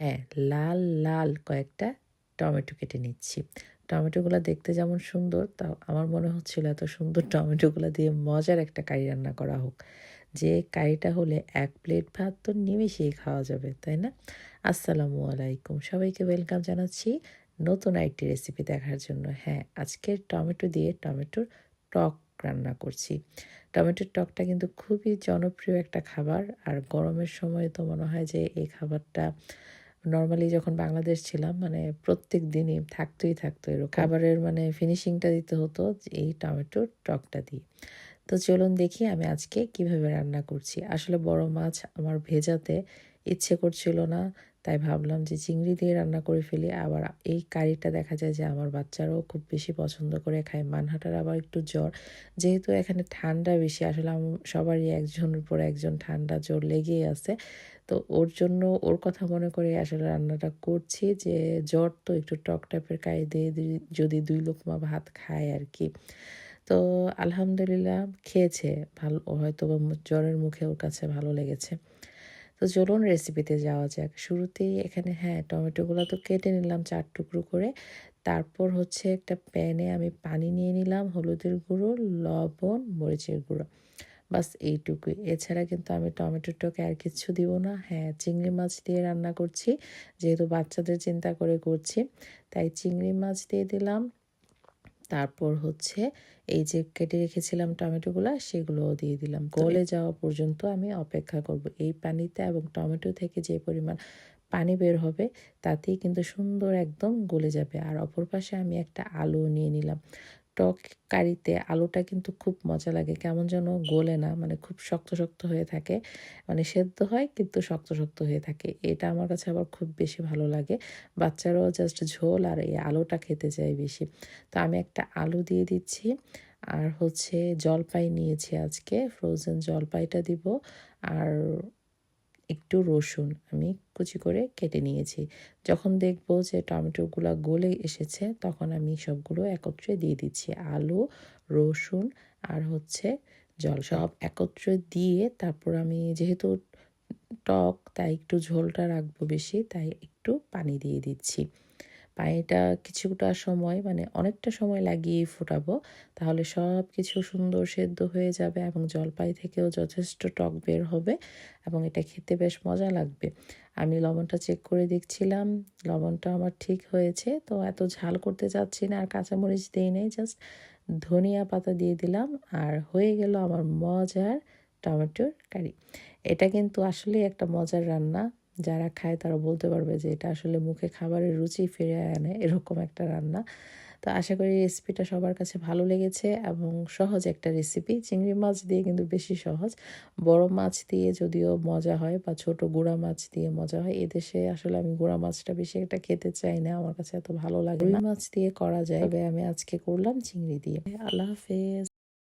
হ্যাঁ লাল লাল কয়েকটা টমেটো কেটে নিচ্ছি। টমেটোগুলো দেখতে যেমন সুন্দর তা আমার মনে হচ্ছিল এত সুন্দর টমেটোগুলো দিয়ে মজার একটা কারি রান্না করা হোক। যে কারিটা হলে এক প্লেট ভাত তো নিমেষেই খাওয়া যাবে, তাই না? আসসালামু আলাইকুম। সবাইকে ওয়েলকাম জানাচ্ছি নতুন একটি রেসিপি দেখার জন্য। হ্যাঁ আজকে টমেটো দিয়ে টমেটোর টক রান্না করছি। টমেটোর টকটা কিন্তু খুবই জনপ্রিয় একটা খাবার, আর গরমের সময় তো মনে হয় যে এই খাবারটা নর্মালি যখন বাংলাদেশ ছিলাম মানে প্রত্যেক দিনই থাকতোই থাকতো এরকম। খাবারের মানে ফিনিশিংটা দিতে হতো এই টমেটোর টকটা দিয়ে। তো চলুন দেখি আমি আজকে কীভাবে রান্না করছি। আসলে বড় মাছ আমার ভেজাতে ইচ্ছে করছিল না। তাই ভাবলাম যে চিংড়ি দিয়ে রান্না করে ফেলি। আবার এই কারিটা দেখা যায় যে আমার বাচ্চারাও খুব বেশি পছন্দ করে খায়। মানহাটার আবার একটু জ্বর। যেহেতু এখানে ঠান্ডা বেশি, আসলে সবারই একজনের পর একজন ঠান্ডা জ্বর লেগেই আছে। তো ওর জন্য ওর কথা মনে করে আসলে রান্নাটা করছি যে জ্বর তো একটু টক টাইপের কাই দিয়ে যদি দুই লোকমা ভাত খায় আর কি। তো আলহামদুলিল্লাহ খেয়েছে। ভালো হয়তো জ্বরের মুখে ওর কাছে ভালো লেগেছে। তো চলুন রেসিপিতে যাওয়া যাক। শুরুতেই এখানে হ্যাঁ টমেটোগুলো তো কেটে নিলাম চার টুকরো করে। তারপর হচ্ছে একটা প্যানে আমি পানি নিয়ে নিলাম, হলুদের গুঁড়ো, লবণ, মরিচের গুঁড়ো। বাস এইটুকুই। এছাড়া কিন্তু আমি টমেটোর টকে আর কিছু দিব না। হ্যাঁ চিংড়ি মাছ দিয়ে রান্না করছি, যেহেতু বাচ্চাদের চিন্তা করে করছি, তাই চিংড়ি মাছ দিয়ে দিলাম। তারপর হচ্ছে এই যে কেটে রেখেছিলাম টমেটোগুলো সেগুলোও দিয়ে দিলাম। গলে যাওয়া পর্যন্ত আমি অপেক্ষা করব। এই পানিতে এবং টমেটো থেকে যে পরিমাণ পানি বের হবে তাতেই কিন্তু সুন্দর একদম গলে যাবে। আর অপর পাশে আমি একটা আলু নিয়ে নিলাম। টক কারিতে আলুটা কিন্তু খুব মজা লাগে। কেমন যেন গলে না মানে খুব শক্ত শক্ত হয়ে থাকে। মানে সেদ্ধ হয় কিন্তু শক্ত শক্ত হয়ে থাকে। এটা আমার কাছে আবার খুব বেশি ভালো লাগে। বাচ্চারাও জাস্ট ঝোল আর এই আলুটা খেতে চায় বেশি। তো আমি একটা আলু দিয়ে দিচ্ছি। আর হচ্ছে জলপাই নিয়েছি আজকে। ফ্রোজেন জলপাইটা দিব। আর একটু রসুন আমি কুচি করে কেটে নিয়েছি। যখন দেখব যে টমেটোগুলো গলে এসেছে, তখন আমি সবগুলো একত্রে দিয়ে দিচ্ছি। আলু, রসুন আর হচ্ছে জল সব একত্রে দিয়ে তারপর আমি যেহেতু টক, তাই একটু ঝোলটা রাখব বেশি, তাই একটু পানি দিয়ে দিচ্ছি। পানিটা কিছুটা সময় মানে অনেকটা সময় লাগিয়ে ফোটাবো। তাহলে সব কিছু সুন্দর সেদ্ধ হয়ে যাবে এবং জলপাই থেকেও যথেষ্ট টক বের হবে এবং এটা খেতে বেশ মজা লাগবে। আমি লবণটা চেক করে দেখছিলাম, লবণটা আমার ঠিক হয়েছে। তো এত ঝাল করতে চাচ্ছি না, আর কাঁচামরিচ দিই নেই জাস্ট ধনিয়া পাতা দিয়ে দিলাম। আর হয়ে গেল আমার মজার টমেটোর কারি। এটা কিন্তু আসলে একটা মজার রান্না। যারা খায় তারা বলতে পারবে যে এটা আসলে মুখে খাবারের রুচি ফিরে আনে, এরকম একটা রান্না। তো আশা করি রেসিপিটা সবার কাছে ভালো লেগেছে এবং সহজ একটা রেসিপি। চিংড়ি মাছ দিয়ে কিন্তু বেশি সহজ। বড় মাছ দিয়ে যদিও মজা হয় বা ছোট গুঁড়া মাছ দিয়ে মজা হয়, এদেশে আসলে আমি গুঁড়া মাছটা বেশি একটা খেতে চাই না, আমার কাছে এত ভালো লাগে মাছ দিয়ে করা যায়। আমি আজকে করলাম চিংড়ি দিয়ে। আল্লাহ হাফেজ।